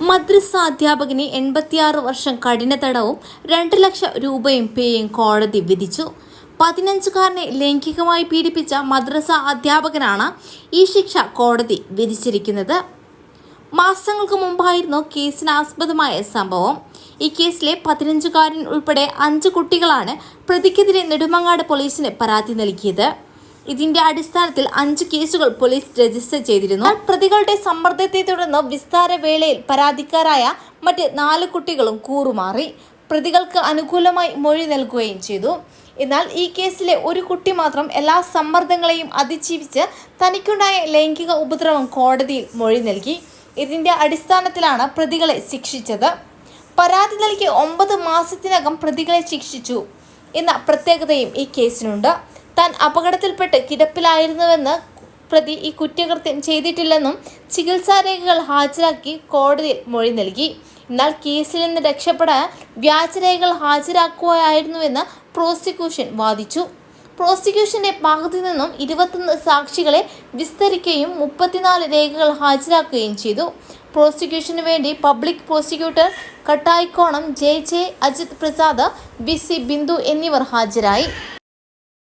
മദ്രസ അധ്യാപകന് എൺപത്തിയാറ് വർഷം കഠിന തടവും രണ്ട് ലക്ഷം രൂപയും പേയും കോടതി വിധിച്ചു. പതിനഞ്ചുകാരനെ ലൈംഗികമായി പീഡിപ്പിച്ച മദ്രസ അധ്യാപകനാണ് ഈ ശിക്ഷ കോടതി വിധിച്ചിരിക്കുന്നത്. മാസങ്ങൾക്ക് മുമ്പായിരുന്നു കേസിന് ആസ്പദമായ സംഭവം. ഈ കേസിലെ പതിനഞ്ചുകാരൻ ഉൾപ്പെടെ അഞ്ച് കുട്ടികളാണ് പ്രതിക്കെതിരെ നെടുമങ്ങാട് പോലീസിന് പരാതി നൽകിയത്. ഇതിന്റെ അടിസ്ഥാനത്തിൽ അഞ്ച് കേസുകൾ പോലീസ് രജിസ്റ്റർ ചെയ്തിരുന്നു. പ്രതികളുടെ സമ്മർദ്ദത്തെ തുടർന്ന് വിസ്താര വേളയിൽ പരാതിക്കാരായ മറ്റ് നാല് കുട്ടികളും കൂറുമാറി. പ്രതികൾക്ക് അനുകൂലമായി മൊഴി നൽകുകയും ചെയ്തു. എന്നാൽ ഈ കേസിലെ ഒരു കുട്ടി മാത്രം എല്ലാ സമ്മർദ്ദങ്ങളെയും അതിജീവിച്ച് തനിക്കുണ്ടായ ലൈംഗിക ഉപദ്രവം കോടതിയിൽ മൊഴി നൽകി. ഇതിന്റെ അടിസ്ഥാനത്തിലാണ് പ്രതികളെ ശിക്ഷിച്ചത്. പരാതി നൽകി ഒമ്പത് മാസത്തിനകം പ്രതികളെ ശിക്ഷിച്ചു എന്ന പ്രത്യേകതയും ഈ കേസിനുണ്ട്. താൻ അപകടത്തിൽപ്പെട്ട് കിടപ്പിലായിരുന്നുവെന്ന് പ്രതി ഈ കുറ്റകൃത്യം ചെയ്തിട്ടില്ലെന്നും ചികിത്സാരേഖകൾ ഹാജരാക്കി കോടതിയിൽ മൊഴി നൽകി. എന്നാൽ കേസിൽ നിന്ന് രക്ഷപ്പെടാൻ വ്യാജരേഖകൾ ഹാജരാക്കുകയായിരുന്നുവെന്ന് പ്രോസിക്യൂഷൻ വാദിച്ചു. പ്രോസിക്യൂഷന്റെ ഭാഗത്തു നിന്നും ഇരുപത്തൊന്ന് സാക്ഷികളെ വിസ്തരിക്കുകയും മുപ്പത്തിനാല് രേഖകൾ ഹാജരാക്കുകയും ചെയ്തു. പ്രോസിക്യൂഷന് വേണ്ടി public prosecutor Kattaikonam J J Ajith Prasad V C Bindu എന്നിവർ ഹാജരായി.